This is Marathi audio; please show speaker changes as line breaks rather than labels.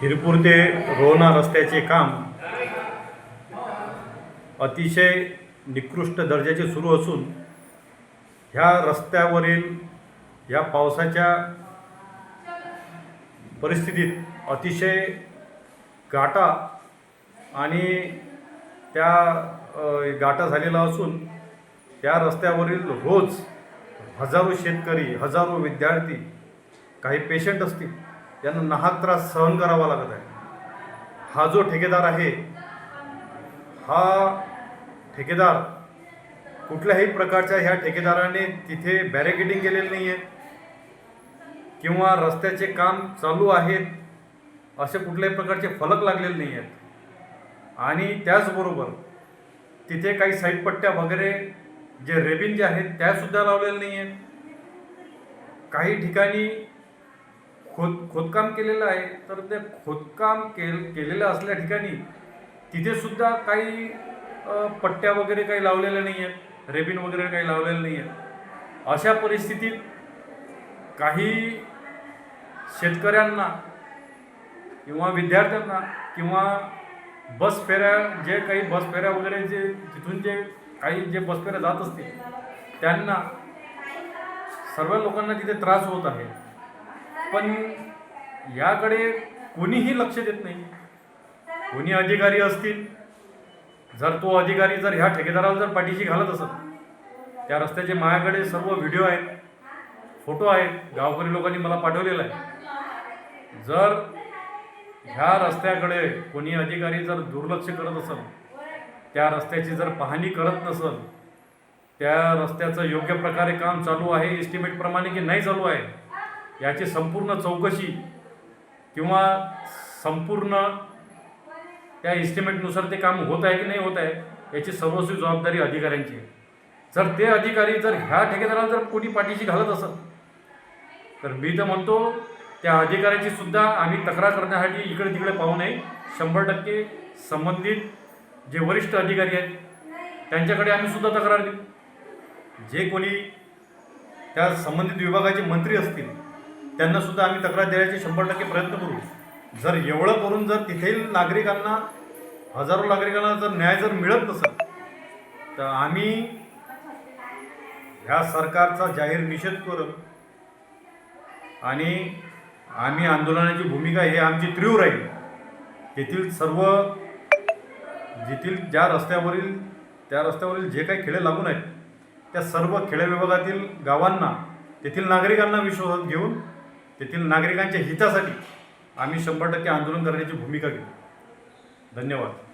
हिरपूर ते रोहना रस्त्याचे काम अतिशय निकृष्ट दर्जाचे सुरू असून ह्या रस्त्यावरील या पावसाच्या परिस्थितीत अतिशय गाटा आणि त्या गाटा झालेला असून त्या रस्त्यावरील रोज हजारो शेतकरी हजारो विद्यार्थी काही पेशंट असतील यांना नाहक त्रास सहन करावा लागत आहे. हा जो ठेकेदार आहे हा ठेकेदार कुठल्याही प्रकारच्या ह्या ठेकेदाराने तिथे बॅरिकेडिंग केलेलं नाही आहे किंवा रस्त्याचे काम चालू आहेत असे कुठल्याही प्रकारचे फलक लागलेले नाही आहेत आणि त्याचबरोबर तिथे काही साईडपट्ट्या वगैरे जे रेबिन जे आहेत त्यासुद्धा लावलेल्या नाही आहेत काही ठिकाणी खोद खोदकाम केलेलं आहे तर ते खोदकाम के केलेलं असल्या ठिकाणी तिथे सुद्धा काही पट्ट्या वगैरे काही लावलेल्या नाही आहेत रेबिन वगैरे काही लावलेलं नाही आहेत अशा परिस्थितीत काही शेतकऱ्यांना किंवा विद्यार्थ्यांना किंवा बस फेऱ्या जे काही बस फेऱ्या वगैरे जे तिथून जे काही जे बस फेऱ्या जात असतील त्यांना सर्व लोकांना तिथे त्रास होत आहे. पण याकडे कोणीही लक्ष देत नाही. कोणी अधिकारी असतील जर तो अधिकारी जर ह्या ठेकेदाराला जर पाठीशी घालत असत त्या रस्त्याचे माझ्याकडे सर्व व्हिडिओ आहेत फोटो आहेत गावकरी लोकांनी मला पाठवलेला आहे. जर ह्या रस्त्याकडे कोणी अधिकारी जर दुर्लक्ष करत असेल त्या रस्त्याची जर पाहणी करत नसल त्या रस्त्याचं योग्य प्रकारे काम चालू आहे एस्टिमेटप्रमाणे की नाही चालू आहे याची संपूर्ण चौकशी किंवा संपूर्ण त्या एस्टिमेटनुसार ते काम होत आहे की नाही होत आहे याची सर्वस्वी जबाबदारी अधिकाऱ्यांची आहे. जर ते अधिकारी जर ह्या ठेकेदाराला जर कोणी पाठीशी घालत असत तर मी तर म्हणतो त्या अधिकाऱ्याची सुद्धा आम्ही तक्रार करण्यासाठी इकडे तिकडे पाहू नये. शंभर टक्के संबंधित जे वरिष्ठ अधिकारी आहेत त्यांच्याकडे आम्ही सुद्धा तक्रार देऊ. जे कोणी त्या संबंधित विभागाचे मंत्री असतील त्यांना सुद्धा आम्ही तक्रार देण्याचे शंभर टक्के प्रयत्न करू. जर एवढं करून जर तिथील नागरिकांना हजारो नागरिकांना जर न्याय जर मिळत नसेल तर आम्ही ह्या सरकारचा जाहीर निषेध करू. आणि आम्ही आंदोलनाची भूमिका ही आमची तीव्र राहील तेथील सर्व जेथील ज्या रस्त्यावरील त्या रस्त्यावरील जे काही खेडे लागून आहेत त्या सर्व खेडे विभागातील गावांना तेथील नागरिकांना विश्वासात घेऊन तेथील नागरिकांच्या हितासाठी आम्ही शंभर टक्के आंदोलन करण्याची भूमिका घेऊ. धन्यवाद.